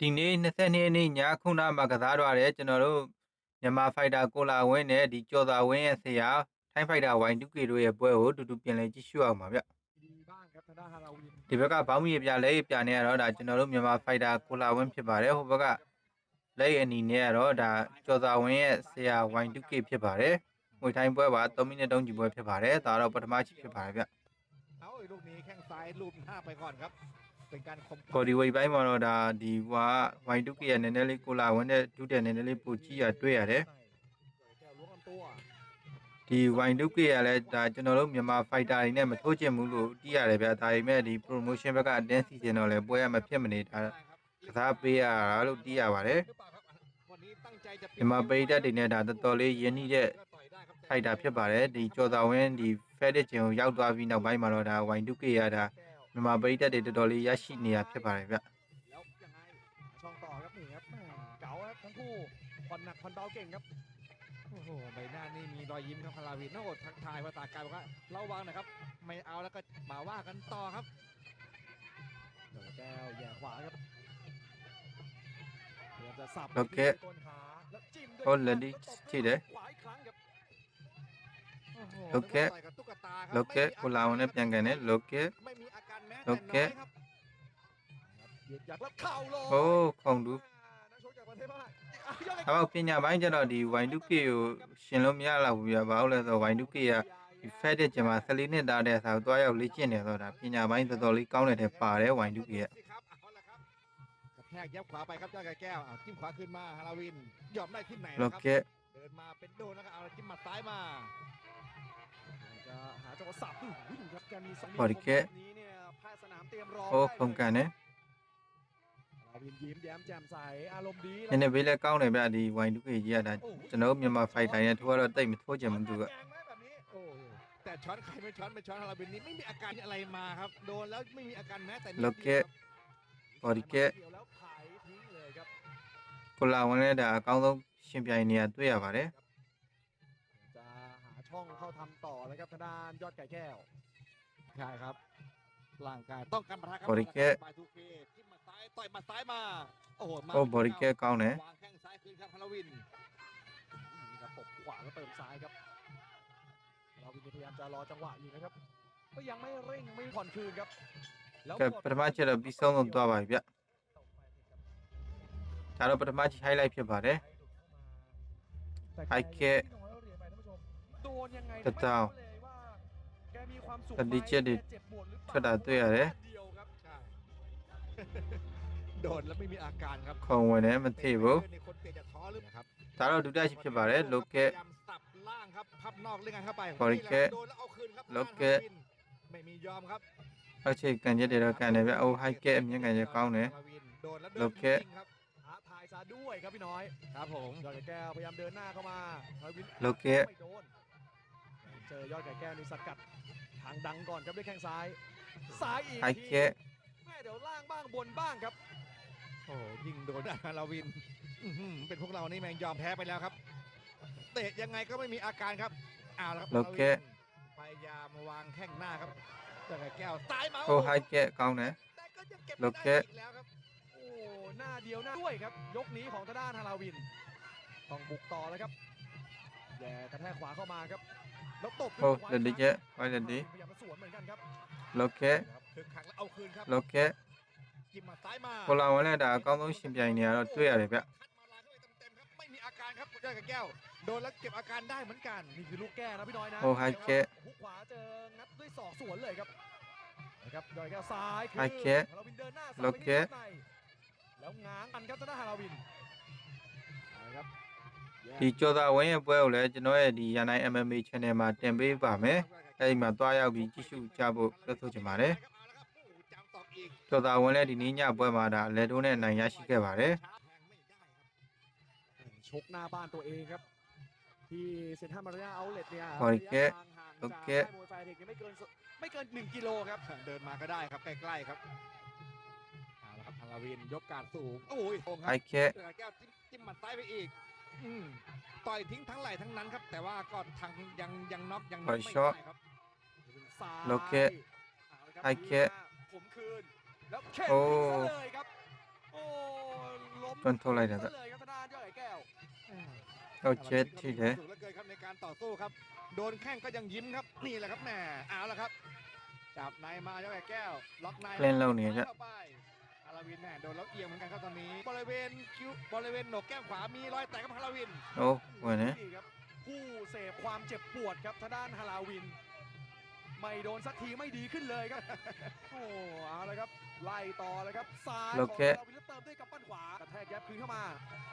ဒီနေ့22ရက်နေ့ညခုနမှာကစားတော့တယ်ကျွန်တော်တို့မြန်မာဖိုက်တာကိုလာဝင်းနဲ့ဒီကျော်သာဝင်းရဲ့ဆရာထိုင်းဖိုက်တာ Y2K တို့ရဲ့ပွဲကိုအတူတူပြင်လည်ကြည့်ရှုအောင်ပါဗျ ดีบ้างครับทางด้านฮาราวิน ဒီဘက်ကဘောင်းမီပြလဲပြနေရတော့ဒါကျွန်တော်တို့မြန်မာဖိုက်တာကိုလာဝင်းဖြစ်ပါတယ်ဟိုဘက်ကလက်အနေနဲ့ကတော့ဒါကျော်သာဝင်းရဲ့ဆရာ Y2K ဖြစ်ပါတယ်ငွေထိုင်းပွဲပါ3မိနစ်တုံးကြည့်ပွဲဖြစ်ပါတယ်ဒါတော့ပထမချီဖြစ်ပါတယ်ဗျ เอาไอ้ลูกนี้แข้งซ้ายลูบหน้าไปก่อนครับ เป็นการคม ကော်ဒီဝေးပိုင်းမှာတော့ဒါဒီဟွာ Y2K ရဲ့နည်းနည်းလေးကိုလာဝင်းနဲ့ဒုတဲ့နည်းနည်းလေးပူကြည့်ရတွေ့ရတယ် แก้วล้วงลำตัว ဒီ Y2K ရလဲဒါကျွန်တော်တို့မြန်မာ fighter တွေနဲ့မထိုးချင်ဘူးလို့သိရတယ်ဗျာဒါပေမဲ့ဒီ promotion ဘက်ကအတင်းစီစဉ်တော့လဲပွဲရမဖြစ်မနေတာကစားပေးရတာလို့သိရပါတယ် หรือเปล่าครับวันนี้ตั้งใจจะ မြန်မာပရိသတ်တွေနဲ့ဒါတော်တော်လေးယဉ်နှီးတဲ့ ก็ต่อยได้ครับ fighter ဖြစ်ပါတယ်ဒီကျော်သာဝင်းဒီ fedit ချင်ကိုရောက်သွားပြီးနောက်ပိုင်းမှာတော့ဒါ Y2K ရတာ แก้ว မြန်မာပရိသတ်တွေတော်တော်လေးရရှိနေတာဖြစ်ပါတယ်ဗျ แล้วยังไงช่องต่อครับนี่ครับแม่เก๋าครับทั้งคู่ผ่อนหนักผ่อนเบาเก่งครับโอ้โหใบหน้านี่มีรอยยิ้มครับฮาราวินนอกทักทายภาษากายบอกว่าระวังนะครับ ไม่เอาแล้วก็มาว่ากันต่อครับเดี๋ยวแก้วแย่ขวาครับพยายามจะสับ โอเค ที่ต้นขาแล้วจิ้มด้วย โอ้เลยดิ แล้วตบ ที่เด้ ขวาอีกครั้งครับ โอ้โห โอเค นึกว่าต่อยกับตุ๊กตาครับ လောကဲကိုလာဝင်းနဲ့ပြန်ကန်တယ်လောကဲ ไม่มีอาการแม้ โอ แต่ เค น้อยครับยืดหยัดแล้วเข่าลง ဟိုးခုံတူ นักชกจากประเทศพม่าอ่ะยอด အမောက်ပညာပိုင်းကျတော့ဒီ Y2K ကိုရှင်လို့မရတော့ဘူးဗျာဘာလို့လဲဆိုတော့ Y2K ကဒီ fedit ကျင်မှာ14နှစ်သားတဲ့ဆိုတော့တွားရောက်လေ့ကျင့်နေတော့ဒါပညာပိုင်းတော်တော်လေးကောင်းတဲ့တဲ့ပါတယ် Y2K ရဲ့ สิครับเอาละครับกระแทกยับขวาไปครับยอดไก่แก้วอ่ะจิ้มขวาขึ้นมาฮาราวินยอมได้ที่ไหน လော นะครั ကဲ เดินมาเป็นโดนแล้วก็เอาจิ้มหมัดซ้ายมา จะหาจังหวะสับอู้หูดูครับแกมีสอง พอดีแค่ แบบนี้เนี่ยแพทย์สนามเตรียมรอ ဟို ได้ ခုံကန်တယ် ฮาราวินยิ้มแย้มแจ่มใสอารมณ์ดี နည်းနည်းဘေးလဲကောင်းတယ်ဗျာဒီ Y2K ကြီးကဒါ โอ้โห ကျွန်တော်တို့မြန်မာ fighter နဲ့ထိုးကတော့တိတ်မထိုးချင်ဘူးသူက แกงไหมแบบนี้โอ้โหแต่ช้อนใครไม่ช้อนไม่ช้อนฮาราบินนี่ไม่มีอาการอะไรมาครับ โดนแล้วไม่มีอาการแม้แต่นิด โอ เดี เค ยวครับ พอดีแค่ เดียวแล้วไถทิ้งเลยครับ ကိုလာဝင်နဲ့ဒါအကောင်းဆုံးရှင်ပြိုင်နေရတွေ့ရပါတယ် จะหา ช่องเข้าทำต่อนะครับทางด้านยอดไก่แก้วใช่ครับร่างกายต้องการประทะครับบริเก้ไปที่มาซ้ายต่อยมาซ้ายมาโอ้โหมาโอ้บริเก้เก้าเนี่ยวางแข้งซ้ายคืนครับพลวินนี่ครับตบขวาแล้วเติมซ้ายครับเราพยายามจะรอจังหวะอยู่นะครับก็ยังไม่เร่งไม่ผ่อนคืนครับแล้ก็ประมาณเจอบิซองตัวไปเยอะถ้าเราประมาณใช้ไล่เพียบเลยไอเกะ ก็เจ้าแกมีความสุขไหกเจ็บด่า Thật đã รเดียวครับโดนแล้วไม่มีอาการครับ Không rồi đấy นคนเตะจากท้อหรือนะครับ Tá là đúng đây Chịp chịp vào đấy ายามบารับพับนอกเล่นงานเข้าไปบเกะดล้เอาคืนครับลเกะ ไม่มียอมครับ Bác chị cần nhất để đâu cả này Với ô hai kệ em như ngày nhà ล้าเดินโลเกะ ยิงครับท้ายซะด้วยครับพี่น้อย ครับผม ยอดแก้วพยายามเดินหน้าเข้ามาทวินกด จอยอดไก่แก้วนี่สกัดทางดังก่อนครับด้วยแข้งซ้ายซ้ายอีกไอทีเคแม่เดี๋ยวล่างบ้างบนบ้างครับ โอ้ยิงโดนอาราวินเป็นพวกเรานี่แมงยอมแพ้ไปแล้วครับ เตะยังไงก็ไม่มีอาการครับเอาละครับโอเคารพยายามวางแข้งหน้าครับเจอกัแก้วซ้ายมาโอ้ไอเคกองนะ แต่ก็ยังเก็บไโอเค ได้อีกแล้วครับ โอ้หน้าเดียวหน้าด้วยครับ ยกนี้ของทางด้านฮาราวิน ต้องบุกต่อแล้วครับแย่กระแทกขวาเข้ามาครับ โอ้เดินดิเจ๊ไปเดินดิโลเคโลเคพวกเราเนี่ยด่าก็ต้องชิมใหญ่เนี่ยเราด้วยอะไรเปล่าโดนแล้วเก็บอาการได้เหมือนกันนี่คือลูกแก้นะพี่น้อยนะโอ้ฮายเคะหุกขวาเจองัดด้วยศอกสวนเลยครับนะครับดอยแก้วซ้ายคือไฮเจ๊โอเคแล้วง้างอันครับจะได้ฮาราวินนะครับ ဒီကျော်သာဝင်းရဲ့ပွဲကိုလည်းကျွန်တော်ရဲ့ဒီရန်နိုင် MMA channel မှာတင်ပေးပါမယ်အဲဒီမှာတွားရောက်ပြီးကြည့်ရှုကြဖို့ပြောဆိုချင်ပါတယ် จำตอกอีก ကျော်သာဝင်းလည်းဒီနေ့ညပွဲမှာဒါလက်တိုးနဲ့အနိုင်ရရှိခဲ့ပါတယ် ชกหน้าบ้านตัวเองครับ ที่เซ็นทรัลมารีนาเอาเลตเนี่ย โอเค ระยะทางห่าง โอ จาก เค ค่ายมวยไฟเด็กยังไม่เกินสไม่เกิน 1 กิโลครับ เดินมาก็ได้ครับ ใกล้ๆครับเอาละครับพาราวินยกการสูง โอ้ยโงค ไฮ รับ แค่ เจอแก้วจิ้มจิ้มหมัดซ้ายไปอีก ต่อยทิ้งทั้งไหล่ทั้งนั้นครับ แต่ว่าก็ทางยังยังน็อกยังไม่ได้ครับโลเกะไอเกะผมคืนแล้วเข็นโอ้เลยครับโอ้ล้มจนเท่าไหร่เนี่ยครับเอาเจ็ดทีเด้ดเหลือกินครับในการต่อสู้ครับ โดนแข้งก็ยังยิ้มครับนี่แหละครับแหมเอาละครับจับนายมาเจ้อแก้วล็อกนายเล่นเราเนี่ยจะาราวินแน่โดนแล้วเอียงเหมือนกันครับตอนนี้บริเวณคิ้วบริเวณโหนกแก้มขวามีรอยแตกครับฮาราวินโอ้วันนี้ครับผู้เสพความเจ็บปวดครับทางด้านฮาราวิน ไม่โดนสักทีไม่ดีขึ้นเลยครับโอ้เอาละครับไล่ต่อเลยครับซ้ายของฮาราวินแล้วเติมด้วยกับปั้นขวากระแทกแยบคืนเข้ามา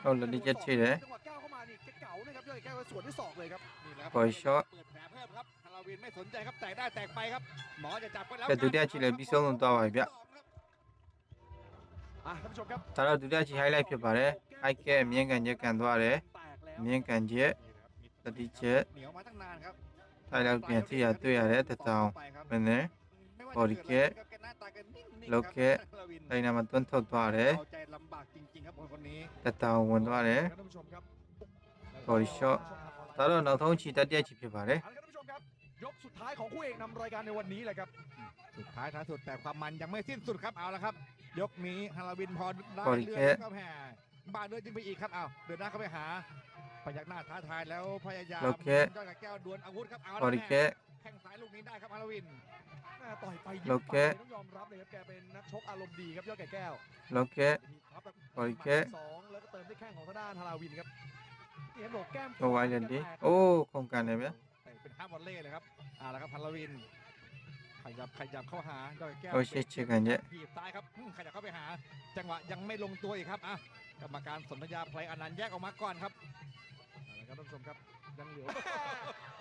โอ้แล้วนี่จะชื่อไหจังหวะก้าวเข้ามานี่เก่านะครับย่อยแก้วสวนด้วยองเลยครับนี่และคปล่อยช็อตเปิดแผลเพิ่มครับฮาราวินไม่สนใจครับแตกได้แตกไปครับหมอจะจับก็แล้วแต่ดูได้ชื่อเลยพี่ส้มตัวใหวเปีย ဒါတော့ဒုတိယချီ highlight ဖြစ်ပါတယ်။ high ကဲမြင့်ကန်ချက်ကန်သွားတယ် แตกแล้ว ။မြင့်ကန်ချက် တတိချက် เหนียวมาตั้งนานครับ ထိုင်လောက်ပြန်ထိရတွေ့ရတယ်တတောင် ไปครับ မင်းနဲ့ ไม่ว่า บอดี้ จะ แกะ เกิดอะไรขึ้นครับแกหน้าตาแกนิ่งๆ โลเค ครับฮาราวิน တိုင်းနာမှာတွန်းထုတ်သွားတယ် เอาใจลำบากจริงๆครับคนคนนี้ တတောင်ဝင်သွားတယ် ท่านผู้ชมครับ body shot ဒါတော့နောက်ဆုံးချီတတိယချီဖြစ်ပါတယ် เอาละครับ ยกสุดท้ายของคู่เอกนำรายการในวันนี้เลยครับสุดท้ายท้ายสุดแต่ความมันยังไม่สิ้นสุดครับเอาละครับ ยกนี้ฮาราวินพอได้เลือดเข้าแห่บาาเลือดยิงไปอีกครับเอาเดือดหน้าเข้าไปหาพยักหน้าท้าทายแล้วพยายามจ้องกับแก้วดวลอาวุธครับเอาละแม่แข้งซ้ายลูกนี้ได้ครับฮาราวินต่อยไปยิงไปต้องยอมรับเลยครับแกเป็นนักชกอารมณ์ดีครับยอดแก้วแล้วแลเกะอลเกะสองแล้วก็เติมด้วยแข้งของทางด้านฮาราวินครับเห็นโดดแก้มตัวไวเลยดิโอ้โครงการไหนไหม เป็นห้ามวอลเล่เลยครับอ่าแล้วครับพันลวินขยับขยับเข้าหาดอยแก้วโอ้ยเช็คเช็คกันเยอะ ถีบซ้ายครับอืมขยับเข้าไปหา จังหวะยังไม่ลงตัวอีกครับอะกรรมการสนธยาไพลอนันต์แยกออกมาก่อนครับอะไรครับท่านผู้ชมครับยังเหลือ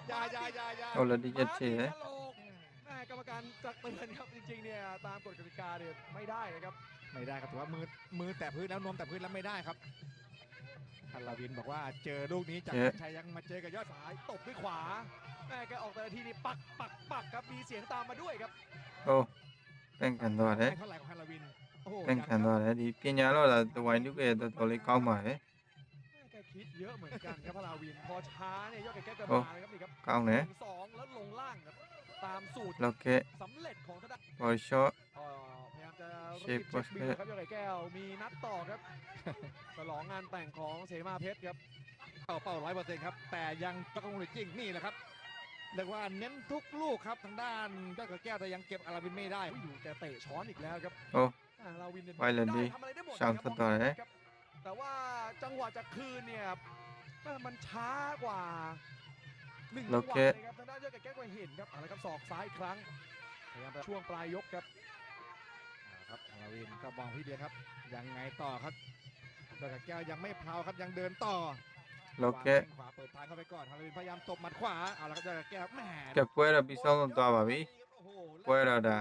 อยาอยาอยาอยา Already get มา here. โลกแม่กรรมการจักเตือนครับจริงๆเนี่ยตามกฎกติกาเนี่ยไม่ได้นะครับ ไม่ได้ครับถือว่ามือมือแตะพื้นแล้วนวมแตะพื้นแล้วไม่ได้ครับ อัลวินบอกว่าเจอลูกนี้จากเอ๊ชัยยังมาเจอกับยอดสายตบด้วยขวาแม่แกออกแต่ละทีนี่ปักปักปักครับมีเสียงตามมาด้วยครับ 어, 뺑간다 래. เท่าไหร่ของอัลวินโอ้โหยังครับ 뺑간다 래. 니 피냐로라 와인두게도 돌리 까마 에. แกคิดเยอะเหมือนกันครับพลาวินพอช้าเนี่ยยอดแกแกก็มาเลยครับนี่ครับก้าวเนี้ย.สองแล้วลงล่างครับตามสูตร 이렇게 สำเร็จของทดาน 벌써 เอ่อ จะเชรีฟบเช็คบิล Poster ครับยอดไก่แก้วมีนัดต่อครับฉลองงานแต่งของเสมาเพชรครับเป้าเป้าร้อยเปอร์เซ็นต์ครับ แต่ยังต้องกังวลจริงนี่แหละครับเรียกว่าเน้นทุกลูกครับทางด้านยอดกับแก้วแต่ยังเก็บอาราวินไม่ได้อุ้ยดูแกเตะช้อนอีกแล้วครับโอ้อ่าลาวินเนี่ยไวเลยดีทำอะไรได้หมดช่างนะครับสตอร์เลยครับแต่ว่าจังหวะจะคืนเนี่ยแม่มันช้ากว่าหนึ่งจังหโอวะเคเลยครับทางด้านยอดไก่แก้วก็เห็นครับเอาละครับศอกซ้ายอีกครั้งพยายามจะช่วงปลายยกครับเอาละ ครับอารวินก็มองพี่เดียครับ ยังไงต่อครับดอกแก้วยังไม่เพลาครับยังเดินต่อ lo que ขวาเปิดทางเข้าไปก่อนอารวินพยายามตบมัดขวาเอาละครับดอกแก้วแหม te acuerdas pisando toda babi โอ้โห fuera da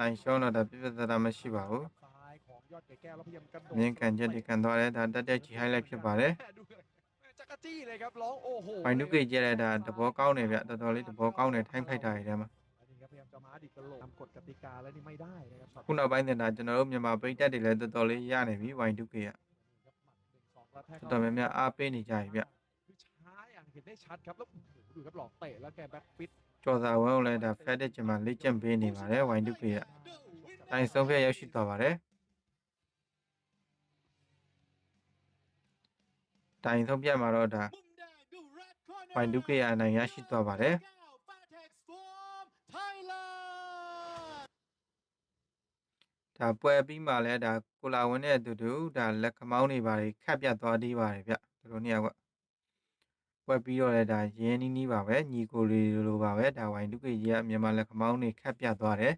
นายโชว์นะดับพิจารณาไม่ช่บ่าวซ้ายของยอดเก๋แก้วแวพยายามกระดีการนต่อเลยดัดดัได้จีให้เลยพี่บ่าวเลยจักรจี้ยครับองไปนึกกี่เจริญดัดตะโพก้าวเนี่ยแบบตะโพลิตะโพก้าวเนี่ยแทงไทยไทยได้มั้ย หลกทำกฎกติกาแล้วนี่ไม่ได้นะครับช็อต ခုနောက်ပိုင်းတင်ဒါကျွန်တော်တို့မြန်မာပြည်တက်တွေလည်းတော်တော်လေးရနေပြီဝိုင်းတုကရဲ့ ครับหมัดหนึ่งสองแล้วแทง တော်တော်များများအားပေးနေကြပြီဗျ คือช้าอย่างเห็นได้ชัดครับแล้วโอ้โหดูครับหลอกเตะแล้วแกแบ็คฟิต ကျော်စာဝန်းကိုလည်းဒါ fat တဲ့ကျင်မှာလေ့ကျင့်ပေးနေပါတယ်ဝိုင်းတုကရဲ့တိုင်းဆုံးဖြတ်ရောက်ရှိသွားပါတယ်တိုင်းဆုံးဖြတ်မှာတော့ဒါဝိုင်းတုကရဲ့အနိုင်ရရှိသွားပါတယ် ဒါပွဲပြီးမှလည်းဒါကိုလာဝင်းနဲ့အတူတူဒါလက်ခမောင်းတွေပါတွေခတ်ပြတ်သွားသေးပါတယ်ဗျဒီလိုနှစ်ယောက်ကပွဲပြီးတော့လည်းဒါရင်းနီးနီးပါပဲညီကိုလေးလိုပါပဲဒါဝိုင်းတုကကြီးကမြန်မာလက်ခမောင်းတွေခတ်ပြတ်သွားတယ်